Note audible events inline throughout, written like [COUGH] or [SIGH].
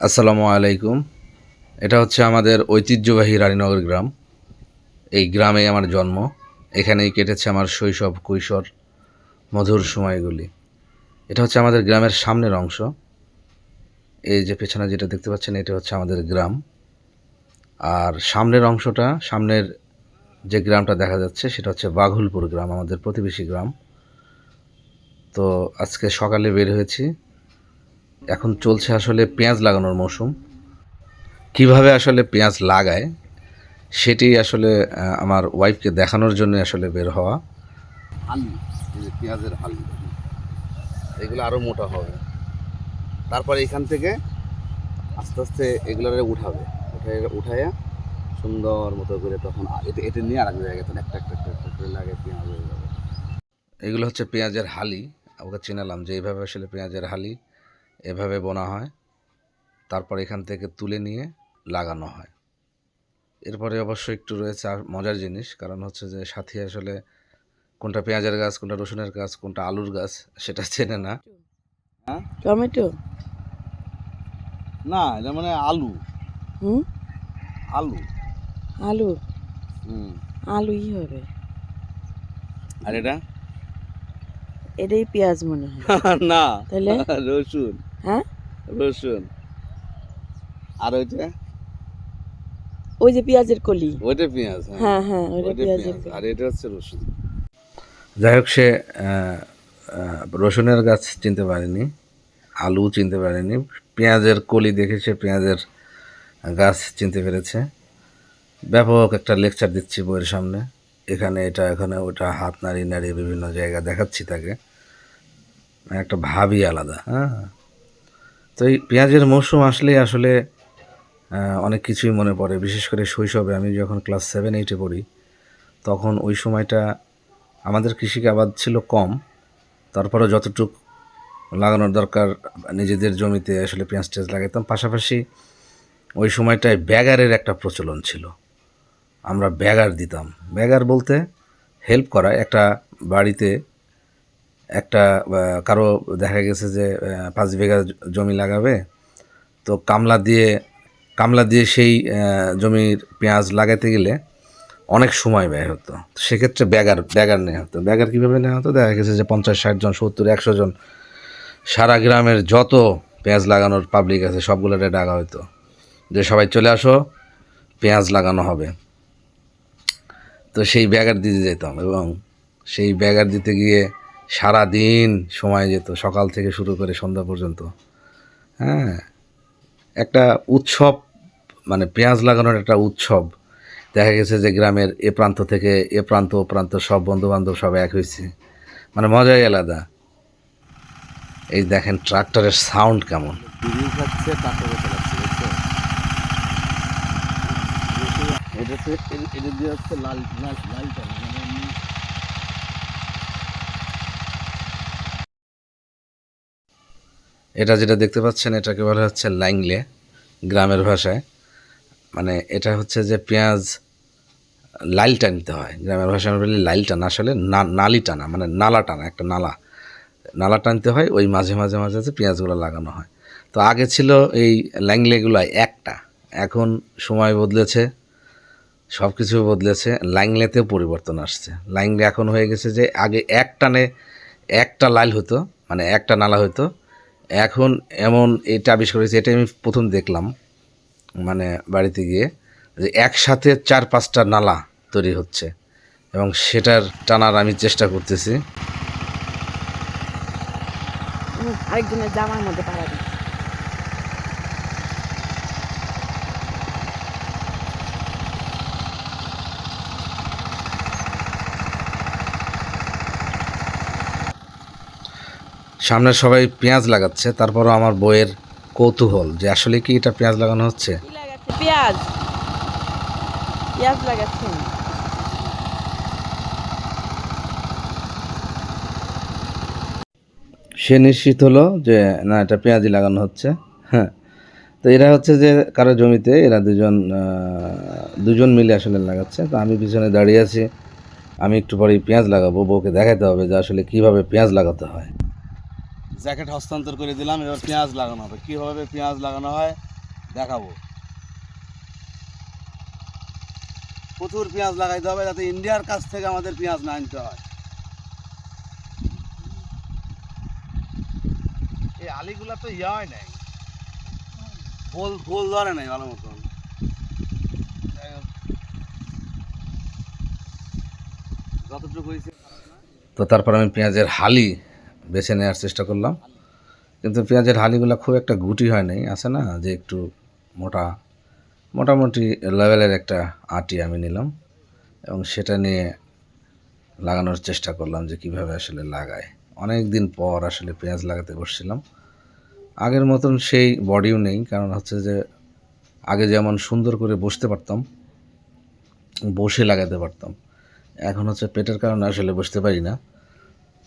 আসসালামু আলাইকুম। এটা হচ্ছে আমাদের ঐতিহ্যবাহী রানীনগর গ্রাম। এই গ্রামে আমার জন্ম। এখানেই কেটেছে আমার শৈশব, কৈশোর, মধুর সময়গুলি। এটা হচ্ছে আমাদের গ্রামের সামনের অংশ। এই যে পেছনে যেটা দেখতে পাচ্ছেন, এটা হচ্ছে আমাদের গ্রাম। আর সামনের অংশটা, সামনের যে গ্রামটা দেখা যাচ্ছে, সেটা হচ্ছে বাঘুলপুর গ্রাম, আমাদের প্রতিবেশী গ্রাম। তো আজকে সকালে বের হয়েছি। এখন চলছে আসলে পেঁয়াজ লাগানোর মৌসুম। কীভাবে আসলে পেঁয়াজ লাগায় সেটি আসলে আমার ওয়াইফকে দেখানোর জন্য আসলে বের হওয়া। আলু এই যে পেঁয়াজের আলু। এগুলো আরও মোটা হবে। তারপরে এখান থেকে আস্তে আস্তে এগুলোরে উঠাবে। উঠায় উঠাইয়া সুন্দর মতো করে তখন এটা নিয়ে আর এক জায়গায় তখন একটা একটা একটা একটা করে লাগে পেঁয়াজ হয়ে যাবে। এগুলো হচ্ছে পেঁয়াজের হালি। ওকে চিনালাম যে এইভাবে আসলে পেঁয়াজের হালি এভাবে বোনা হয় তারপর এখান থেকে তুলে নিয়ে লাগানো হয়। এরপরে অবশ্য একটু রয়েছে আর মজার জিনিস কারণ হচ্ছে যে সাথী আসলে কোনটা পেঁয়াজের গাছ কোনটা রসুনের গাছ কোনটা আলুর গাছ সেটা চেনে না। টমেটো? না এটা মানে আলু। হুম? আলু। আলু? হুম। আলুই হবে। আর এটা? এটাই পেঁয়াজ মনে হয়। [LAUGHS] না। তাহলে? [LAUGHS] রসুন। হ্যাঁ? রসুন। আর ওইটা ওই যে পেঁয়াজের কলি। ওইটা পেঁয়াজ হ্যাঁ। হ্যাঁ ওইটা ওইটা পেঁয়াজের আর এটা হচ্ছে রসুন। যাই হোক সে রসুনের গাছ চিনতে পারেনি আলু চিনতে পারেনি। পেঁয়াজের কলি দেখে সে পেঁয়াজের গাছ চিনতে পেরেছে। ব্যাপক একটা লেকচার দিচ্ছি বইয়ের সামনে। এখানে এটা এখানে ওটা হাত নাড়িয়ে নাড়িয়ে বিভিন্ন জায়গা দেখাচ্ছি তাকে। একটা ভাবই আলাদা হ্যাঁ। তো এই পেঁয়াজের মৌসুম আসলেই আসলে অনেক কিছুই মনে পড়ে। বিশেষ করে শৈশবে আমি যখন ক্লাস সেভেন এইটে পড়ি, তখন ওই সময়টা আমাদের কৃষিকে আবাদ ছিল কম। তারপরে যতটুক লাগানোর দরকার, নিজেদের জমিতে আসলে পেঁয়াজ টেঁয়াজ লাগাতাম পাশাপাশি ওই সময়টায় ব্যাগারের একটা প্রচলন ছিল। আমরা ব্যাগার দিতাম। ব্যাগার বলতে হেল্প করা একটা বাড়িতে একটা কারও দেখা গেছে যে পাঁচ বিঘা জমি লাগাবে, তো কামলা দিয়ে কামলা দিয়ে সেই জমির পেঁয়াজ লাগাতে গেলে অনেক সময় ব্যয় হতো। সেক্ষেত্রে ব্যাগার ব্যাগার নেওয়া হতো। ব্যাগার কীভাবে নেওয়া হতো? দেখা গেছে যে পঞ্চাশ, ষাট জন, সত্তর, একশো জন সারা গ্রামের যত পেঁয়াজ লাগানোর পাবলিক আছে সবগুলোরে ডাকা হতো যে সবাই চলে আসো, পেঁয়াজ লাগানো হবে। তো সেই ব্যাগার দিতে যেতাম এবং সেই ব্যাগার দিতে গিয়ে সারা দিন সময় যেত, সকাল থেকে শুরু করে সন্ধ্যা পর্যন্ত। হ্যাঁ একটা উৎসব মানে পেঁয়াজ লাগানোর একটা উৎসব। দেখা গেছে যে গ্রামের এ প্রান্ত থেকে এ প্রান্ত, ও প্রান্ত সব বন্ধু বান্ধব সব এক হয়েছে মানে মজাই আলাদা। এই দেখেন ট্রাক্টরের সাউন্ড কেমন। এটা হচ্ছে লাল লাল লালটা মানে এমনি এটা যেটা দেখতে পাচ্ছেন, এটাকে বলা হচ্ছে লাইংলে গ্রামের ভাষায়। মানে এটা হচ্ছে যে পেঁয়াজ লাইল টানতে হয়। গ্রামের ভাষায় আমরা বলি লাইল টানা আসলে না- নালি টানা মানে নালা টানা, একটা নালা। নালা টানতে হয়, ওই মাঝে মাঝে মাঝে মাঝে পেঁয়াজগুলো লাগানো হয়। তো আগে ছিল এই ল্যাংলেগুলো একটা। এখন সময় বদলেছে সব কিছু বদলেছে লাইংলেতেও পরিবর্তন আসছে। লাইংলে এখন হয়ে গেছে যে আগে এক টানে একটা লাইল হতো মানে একটা নালা হতো এখন এমন এটা আবিষ্কার হয়েছে, এটা আমি প্রথম দেখলাম মানে বাড়িতে গিয়ে, যে একসাথে চার পাঁচটা নালা তৈরি হচ্ছে। এবং সেটার টানার আমি চেষ্টা করতেছি। আরেকজনের জামার মধ্যে সামনে সবাই পেঁয়াজ লাগাচ্ছে তারপরও আমার বইয়ের কৌতূহল যে আসলে কি এটা পেঁয়াজ লাগানো হচ্ছে? পেঁয়াজ। পেঁয়াজ লাগাচ্ছেন সে নিশ্চিত হলো যে না এটা পেঁয়াজি লাগানো হচ্ছে। হ্যাঁ। তো এরা হচ্ছে যে কারও জমিতে এরা দুজন দুজন মিলে আসলে লাগাচ্ছে। তো আমি পিছনে দাঁড়িয়ে আছি। আমি একটু পরেই পেঁয়াজ লাগাবো বউকে দেখাতে হবে যে আসলে কীভাবে পেঁয়াজ লাগাতে হয়। জ্যাকেট হস্তান্তর করে দিলাম, এবার পেঁয়াজ লাগানো হবে। কীভাবে পেঁয়াজ লাগানো হয় দেখাবো। প্রচুর পেঁয়াজ লাগাইতে হবে যাতে ইন্ডিয়ার কাছ থেকে আমাদের পেঁয়াজ না আনতে হয়। এই আলিগুলা তো ইয়া নাই। ফুল ফুল ধরে নাই ভালো মতন। যতটুকু হয়েছে। তো তারপর আমি পেঁয়াজের হালি বেছে নেওয়ার চেষ্টা করলাম। কিন্তু পেঁয়াজের হালিগুলো খুব একটা গুটি হয় নাই। আছে না? যে একটু মোটা, মোটামুটি লেভেলের একটা আটি আমি নিলাম এবং সেটা নিয়ে লাগানোর চেষ্টা করলাম যে কীভাবে আসলে লাগায়। অনেক দিন পর আসলে পেঁয়াজ লাগাতে বসছিলাম। আগের মতন সেই বডিও নেই, কারণ হচ্ছে যে আগে যেমন সুন্দর করে বসতে পারতাম, বসে লাগাতে পারতাম। এখন হচ্ছে পেটের কারণে আসলে বসতে পারি না।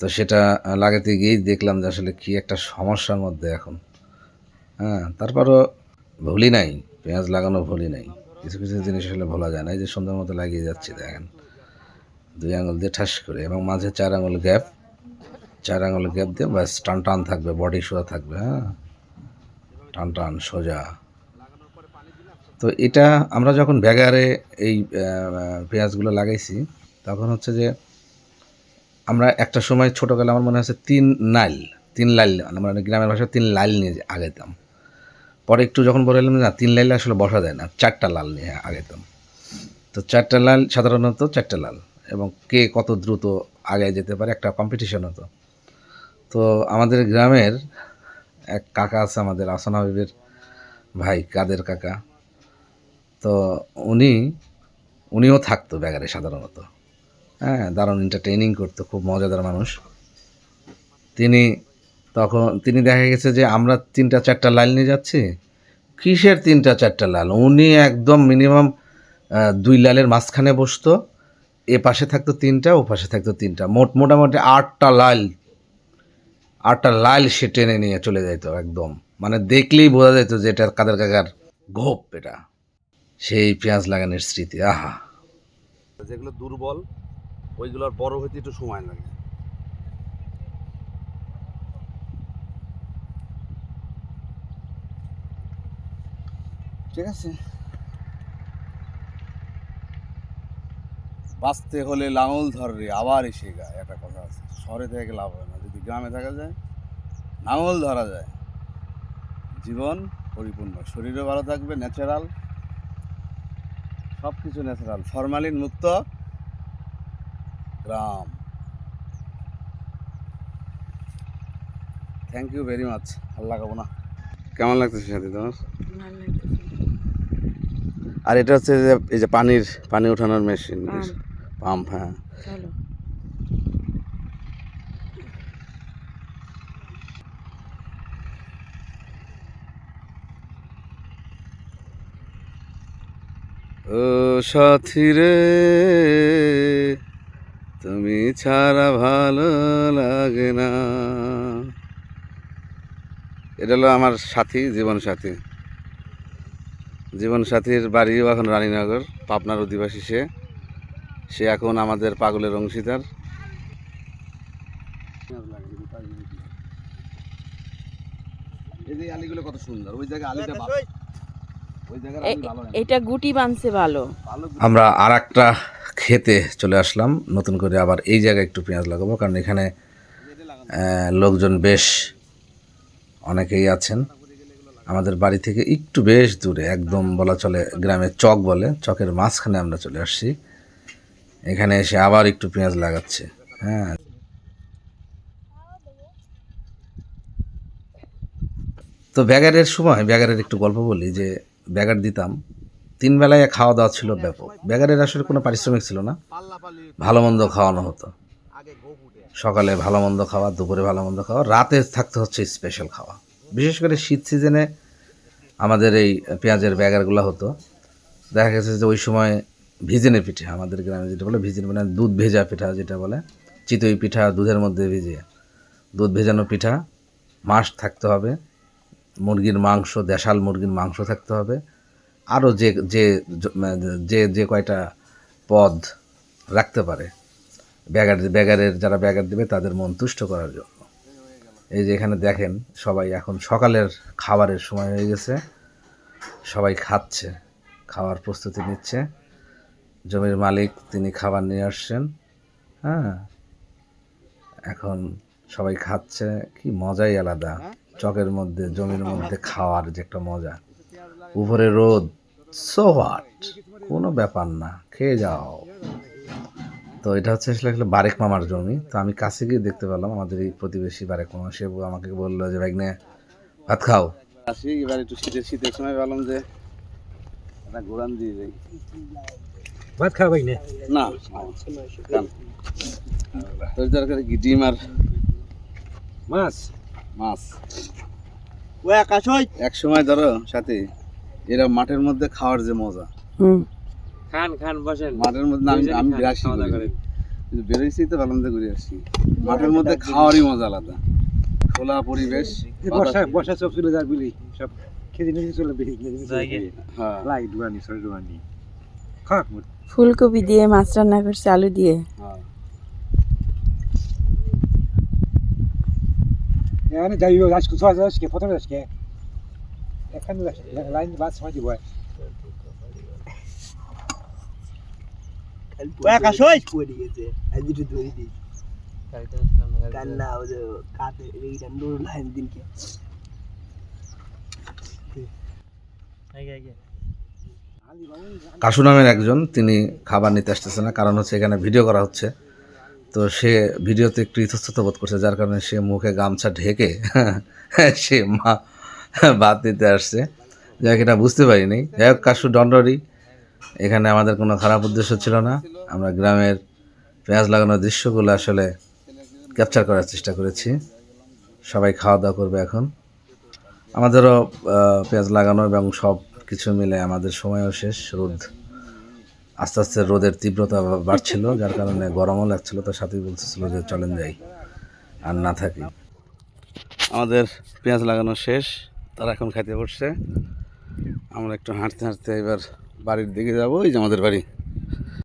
তো সেটা লাগাতে গিয়েই দেখলাম যে আসলে কী একটা সমস্যার মধ্যে এখন। হ্যাঁ তারপরও ভুলি নাই, পেঁয়াজ লাগানো ভুলি নাই। কিছু কিছু জিনিস আসলে ভোলা যায় না, এই যে সুন্দর মতো লাগিয়ে যাচ্ছি, দেখেন। দুই আঙুল দিয়ে ঠাস করে, এবং মাঝে চার আঙুল গ্যাপ, চার আঙুল গ্যাপ দিয়ে ব্যাস টান টান থাকবে, বডি সোজা থাকবে হ্যাঁ। টান টান, সোজা। তো এটা আমরা যখন ব্যাগারে এই পেঁয়াজগুলো লাগাইছি, তখন হচ্ছে যে আমরা একটা সময় ছোটোবেলা আমার মনে হচ্ছে তিন নাইল, তিন লাইল আমরা গ্রামের ভাষায় তিন লাইল নিয়ে আগাইতাম পরে একটু যখন বলে এলাম না, তিন লাইলে আসলে বসা যায় না, চারটা লাল নিয়ে আগাইতাম তো চারটা লাল, সাধারণত চারটা লাল, এবং কে কত দ্রুত আগে যেতে পারে একটা কম্পিটিশন হতো। তো আমাদের গ্রামের এক কাকা আছে আমাদের, আসান হাবিবের ভাই, কাদের কাকা। তো উনি, উনিও থাকতো ব্যাগারে সাধারণত। হ্যাঁ দারুণ এন্টারটেইনিং করতো, খুব মজাদার মানুষ। তিনি তখন, তিনি দেখা গেছে যে আমরা তিনটা চারটা লাইন নিয়ে যাচ্ছি। কিসের তিনটা চারটা লাল? উনি একদম মিনিমাম দুই লালের মাঝখানে বসতো। এ পাশে থাকতো তিনটা, ও পাশে থাকতো তিনটা। মোট, মোটামুটি আটটা লাল আটটা লাল সে টেনে নিয়ে চলে যাইতো একদম। মানে দেখলেই বোঝা যেত যে এটা কাদের কাকার ঘোপ এটা। সেই পেঁয়াজ লাগানোর স্মৃতি, আহা। যেগুলো দুর্বল ওইগুলোর বড় হইতে একটু সময় লাগে। ঠিক আছে? বাঁচতে হলে লাঙল ধরে আবার এসে গায় একটা কথা আছে। শহরে থেকে লাভ হয় না, যদি গ্রামে থাকা যায়, লাঙল ধরা যায়। জীবন পরিপূর্ণ, শরীরও ভালো থাকবে ন্যাচারাল সব কিছু ন্যাচারাল ফরমালিন মুক্ত। গ্রাম থ্যাংক ইউ ভেরি মাচ লাগাবো না কেমন লাগতেছে সাথে তোমার? আর এটা হচ্ছে যে এই যে পানির পানি ওঠানোর মেশিন পাম্প। হ্যাঁ। ও সাথী রে তুমি ছাড়া ভালো লাগে না। এটা হলো আমার সাথী, জীবন সাথী। জীবন সাথীর বাড়িও এখন রানীনগর, পাবনার অধিবাসী সে। সে এখন আমাদের পাগলের অংশীদার। এই যে আলিগুলো কত সুন্দর, ওই জায়গায় আলিটা ভালো ওই জায়গার আলি ভালো হয় না। এটা গুটি বানছে ভালো। আমরা আর একটা খেতে চলে আসলাম। নতুন করে আবার এই জায়গায় একটু পেঁয়াজ লাগাবো কারণ এখানে আহ, লোকজন বেশ অনেকেই আছেন। আমাদের বাড়ি থেকে একটু বেশ দূরে একদম বলা চলে গ্রামের চক বলে চকের মাঝখানে আমরা চলে আসছি। এখানে এসে আবার একটু পেঁয়াজ লাগাচ্ছে। হ্যাঁ। তো ব্যাগারের সময় ব্যাগারের একটু গল্প বলি যে ব্যাগার দিতাম। তিন বেলায় খাওয়া দাওয়া ছিল ব্যাপক। ব্যাগারের আসলে কোনো পারিশ্রমিক ছিল না। ভালো মন্দ খাওয়ানো হতো। সকালে ভালো মন্দ খাওয়া, দুপুরে ভালো মন্দ খাওয়া, রাতে থাকতে হচ্ছে স্পেশাল খাওয়া। বিশেষ করে শীত সিজনে আমাদের এই পেঁয়াজের ব্যাগারগুলো হতো। দেখা গেছে যে ওই সময় ভিজেনে পিঠা, আমাদের গ্রামে যেটা বলে ভিজেনে মানে দুধ ভেজা পিঠা যেটা বলে, চিতই পিঠা দুধের মধ্যে ভিজিয়ে। দুধ ভেজানো পিঠা মাস থাকতে হবে। মুরগির মাংস, দেশাল মুরগির মাংস থাকতে হবে। আরও যে যে যে যে কয়টা পদ রাখতে পারে ব্যাগার ব্যাগারের যারা ব্যাগার দেবে তাদের মন তুষ্ট করার জন্য। এই যে এখানে দেখেন, সবাই এখন সকালের খাবারের সময় হয়ে গেছে। সবাই খাচ্ছে, খাওয়ার প্রস্তুতি নিচ্ছে। জমির মালিক, তিনি খাবার নিয়ে আসছেন। হ্যাঁ এখন সবাই খাচ্ছে, কি মজাই আলাদা। চকের মধ্যে জমির মধ্যে খাওয়ার যে একটা মজা। উপরে রোদ সো হোয়াট কোনো ব্যাপার না খেয়ে যাও। তো এটা হচ্ছে আসলে একটা বারেক মামার জমি। তো আমি কাছে গিয়ে দেখতে পেলাম আমাদের এই প্রতিবেশী বারেক মামা সে আমাকে বলল যে ভাইগনে ভাত খাও। আসি এবার একটু শীতের শীতের সময় ভাবলাম যে একটা গোড়ান দিয়ে যাই ভাত খাওয়াই না না খান। তোর দরকার কি ডিম আর মাছ? মাছ। ও আকাশ ওই এক সময় ধরো সাথে এরা মাঠের মধ্যে খাওয়ার যে মজা। হুম। খান খান বসেন। মাঠের মধ্যে আমি আমি বেরোইছি তো ভালো ঘুরে আসছি মাঠের মধ্যে খাওয়ারই মজা আলাদা। খোলা পরিবেশ বর্ষা বর্ষা সব চলে যায় বুঝলি সব খেতে নিয়ে চলে হ্যাঁ। লাই ডুয়ানি সরি ডুয়ানি ফুলকপি দিয়ে মাছ রান্না করছে আলু দিয়ে। হ্যাঁ। পড়ে গেছে আজ দুটো ধরে দিই কান্না ওদের কাতে লাইন দিনকে কাশু নামের একজন তিনি খাবার নিতে আসতেছে না কারণ হচ্ছে এখানে ভিডিও করা হচ্ছে তো সে ভিডিওতে একটু ইতস্তত বোধ করছে, যার কারণে সে মুখে গামছা ঢেকে [LAUGHS] সে মা ভাত দিতে আসছে। যাই এটা বুঝতে পারিনি। যাই হোক, কাশু দণ্ডরি, এখানে আমাদের কোনো খারাপ উদ্দেশ্য ছিল না। আমরা গ্রামের পেঁয়াজ লাগানোর দৃশ্যগুলো আসলে ক্যাপচার করার চেষ্টা করেছি। সবাই খাওয়া দাওয়া করবে এখন। আমাদেরও পেঁয়াজ লাগানো এবং সব কিছু মিলে আমাদের সময়ও শেষ, রোদ আস্তে আস্তে রোদের তীব্রতা বাড়ছিল, যার কারণে গরমও লাগছিল, তার সাথেই বলতেছিল যে চলেন যাই, আর না থাকি। আমাদের পেঁয়াজ লাগানো শেষ, তারা এখন খাইতে বসছে। আমরা একটু হাঁটতে হাঁটতে এবার বাড়ির দিকে যাব ওই যে আমাদের বাড়ি।